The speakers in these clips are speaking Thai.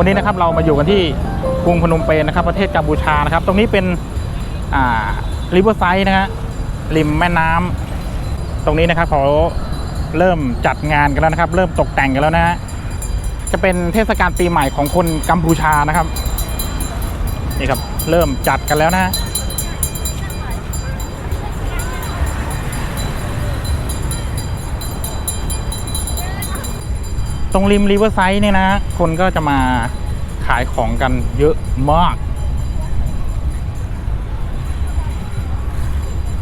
วันนี้นะครับเรามาอยู่กันที่กรุงพนมเปญนะครับ ประเทศกัมพูชานะครับ ตรงนี้เป็นอ่าริเวอร์ไซด์นะฮะริมแม่น้ำตรงนี้นะครับเขาเริ่มจัดงานกันแล้วนะครับ เริ่มตกแต่งกันแล้วนะฮะจะเป็นเทศกาลปีใหม่ของคนกัมพูชานะครับนี่ครับ เริ่มจัดกันแล้วนะฮะ ตรงริมริเวอร์ไซด์เนี่ยนะ คนก็จะมาขายของกันเยอะมาก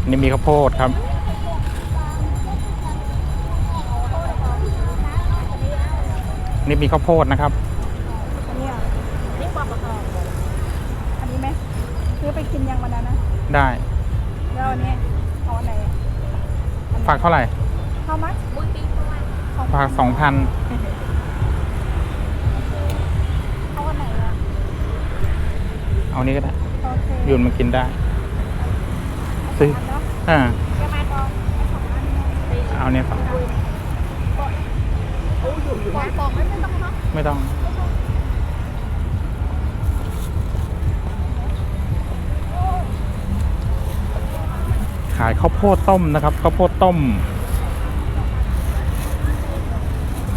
นี่มีข้าวโพดครับนี่มีข้าวโพดนะครับอันนี้อะนี่ปลาปลาทองอันนี้ไหมซื้อไปกินยังวันนั้นนะ ได้ แล้วอันนี้เอาอันไหนอะอันไหนฝากเท่าไหร่ How much ฝากสองพันเอาอันไหนอะเอานี้ก็ได้โอเคยุนมากินได้ ซื้ออันเนาะอ่า จะมาทองสองอันเนี่ยเอาเนี่ยสองสองสองไม่ต้องเนาะไม่ต้อง ขายข้าวโพดต้มนะครับข้าวโพดต้ม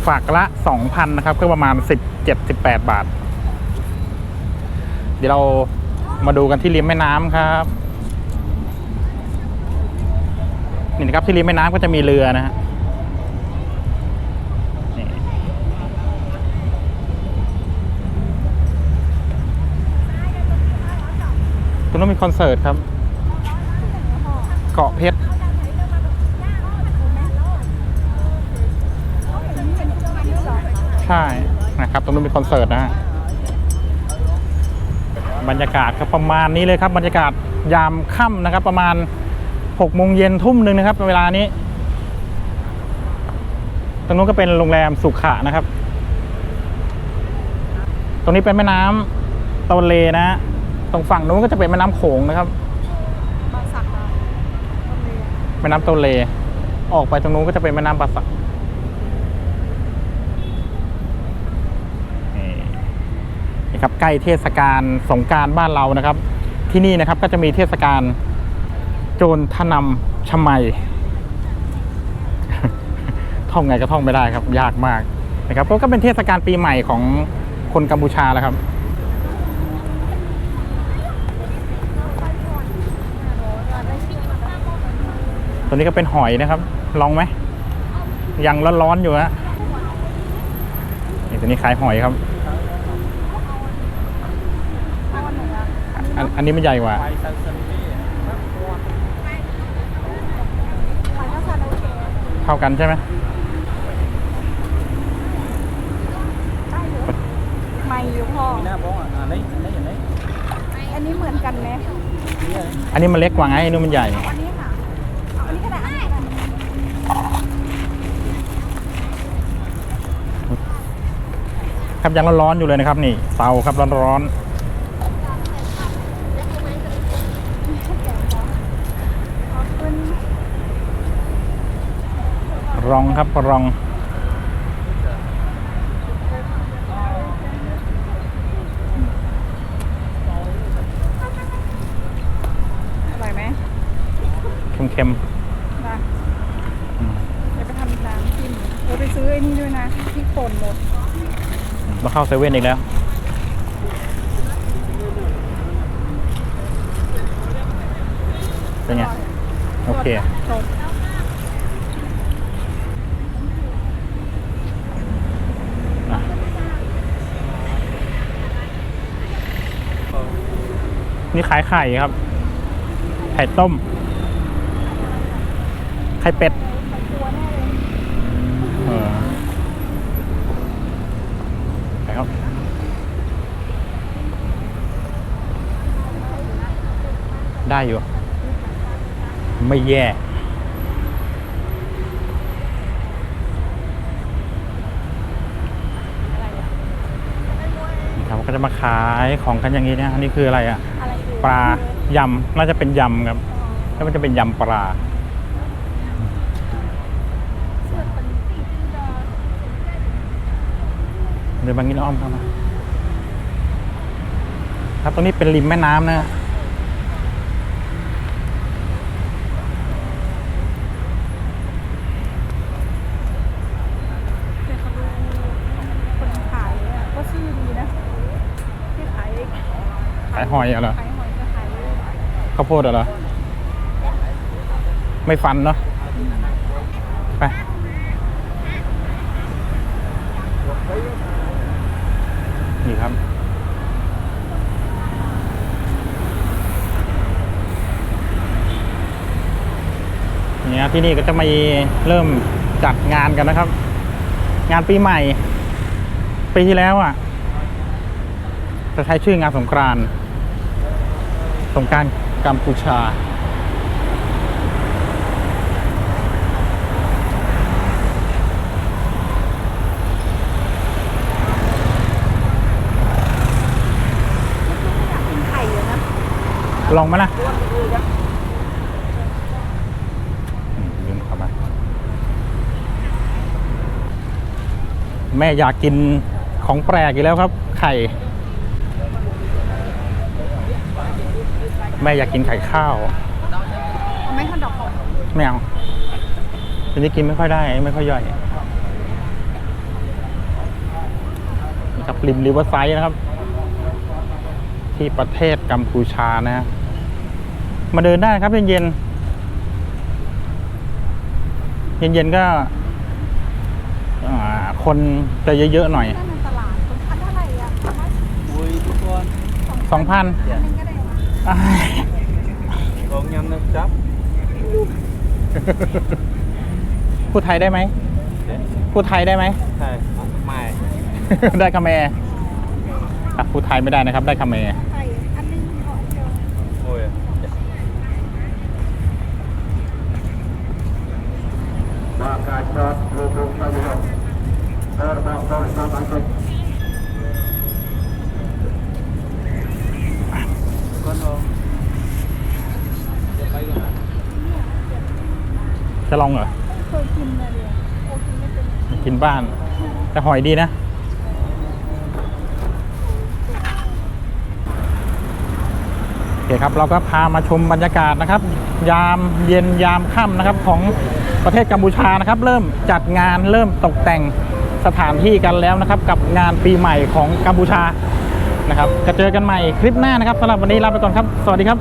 ฝากละสองพันนะครับก็ประมาณสิบเจ็ดสิบแปดบาท เดี๋ยวเรามาดูกันที่ริมแม่น้ำครับนี่นะครับที่ริมแม่น้ำก็จะมีเรือนะฮะนี่คุณต้องมีคอนเสิร์ตครับ เกาะเพชร ช่นะครับตรงนู้นมีคอนเสิร์ตนะฮะบรรยากาศครับประมาณนี้เลยครับบรรยากาศยามค่ำนะครับ ประมาณหกโมงเย็นทุ่มหนึ่งนะครับเวลานี้ ตรงนู้นก็เป็นโรงแรมสุขะนะครับ ตรงนี้เป็นแม่น้ำตะวันเลนะฮะตรงฝั่งนู้นก็จะเป็นแม่น้ำโขงนะครับบางสักมาโอเคแม่น้ำตะวันเล ออกไปตรงนู้นก็จะเป็นแม่น้ำปะสัก ครับใกล้เทศกาลสงการบ้านเรานะครับ ที่นี่นะครับก็จะมีเทศกาลโจรทนำชมัยท่องไงก็ท่องไม่ได้ครับ ยากมากนะครับก็เป็นเทศกาลปีใหม่ของคนกัมพูชาแล้วครับตัวนี้ก็เป็นหอยนะครับ ลองไหมยังร้อนๆอยู่ฮะนี่ตัวนี้ขายหอยครับ เอาอันไหน อะอันอันนี้มันใหญ่กว่าขายข้าวสารโอเคเท่ากันใช่ไหมได้อยู่ไม่อยู่พ่อหน้าบ้องอะอ่าไหนไหนอย่างไหนอันนี้เหมือนกันไหมนี่อะไรอันนี้มันเล็กกว่าไงอันนู้นมันใหญ่ อันนี้ค่ะเอาอันนี้ก็ได้อันนี้ก็ได้ครับยังร้อนๆอยู่เลยนะครับนี่เตาครับร้อนขอบคุณ ๆ รองครับรองอร่อยไหมเค็มนะเดี๋ยวไปทำน้ำจิ้มเดี๋ยวไปซื้อไอ้นี่ด้วยนะพริกป่นหมดๆมาเข้าเซเว่นอีกแล้ว เป็นไง โอเค สด นี่ขายไข่ครับ ไข่ต้ม ไข่เป็ดเลยเอไปครับ ได้อยู่ ไม่แย่นี่ครับก็จะมาขายของกันอย่างนี้นะอันนี้คืออะไรอะอะ ปลายำน่าจะเป็นยำครับแล้วมันจะเป็นยำปลาเดี๋ยวบางกินอ้อมเข้ามาครับตรงนี้เป็นริมแม่น้ำนะแต่เขาดูคนขายอะก็ชื่อดีนะที่ขายขายหอยเหรอ ข้าวโพดเหรไม่ฟันเนาะไปนี่ครับ เนี่ยที่นี่ก็จะมีเริ่มจัดงานกันนะครับ งานปีใหม่ ปีที่แล้วอะ จะใช้ชื่องานสงกรานต์สงการ กัมพูชาอยากกินไข่อยู่นะลองมานะอืมลืมเข้ามาแม่อยากกินของแปลกอีกแล้วครับ ไข่ แม่อยากกินไข่ข้าวเอาไม่ทอดดอกของไม่เอาทีนี้กินไม่ค่อยได้ ไม่ค่อยย่อยนี่ครับริมริเวอร์ไซด์นะครับ ที่ประเทศกัมพูชานะฮะมาเดินได้ครับเย็นๆเย็นๆก็อ่าคนจะเยอะๆหน่อยนั่นมันตลาดคนพันเท่าไหร่อะประมาณอุ้ยทุกคนสองพัน อันนึงก็ได้วะลองยำนึงจับพูดไทยได้ไหมเด็ดพูดไทยได้ไหมใช่ไม่ได้คาเมร์อะพูดไทยไม่ได้นะครับ ได้คาเมร์ไข่อันนึงขออันเดียวโอ้ย Bakasat lubung Sabilo Terbang bersama bangkit ก้ จะลองเหรอเคยกินเลยอะโอกินไม่เป็นกินบ้าน แต่หอยดีนะ โอเคครับเราก็พามาชมบรรยากาศนะครับ ยามเย็นยามค่ำนะครับของประเทศกัมพูชานะครับ เริ่มจัดงานเริ่มตกแต่งสถานที่กันแล้วนะครับ กับงานปีใหม่ของกัมพูชานะครับจะเจอกันใหม่คลิปหน้านะครับสำหรับวันนี้ลาไปก่อนครับ สวัสดีครับ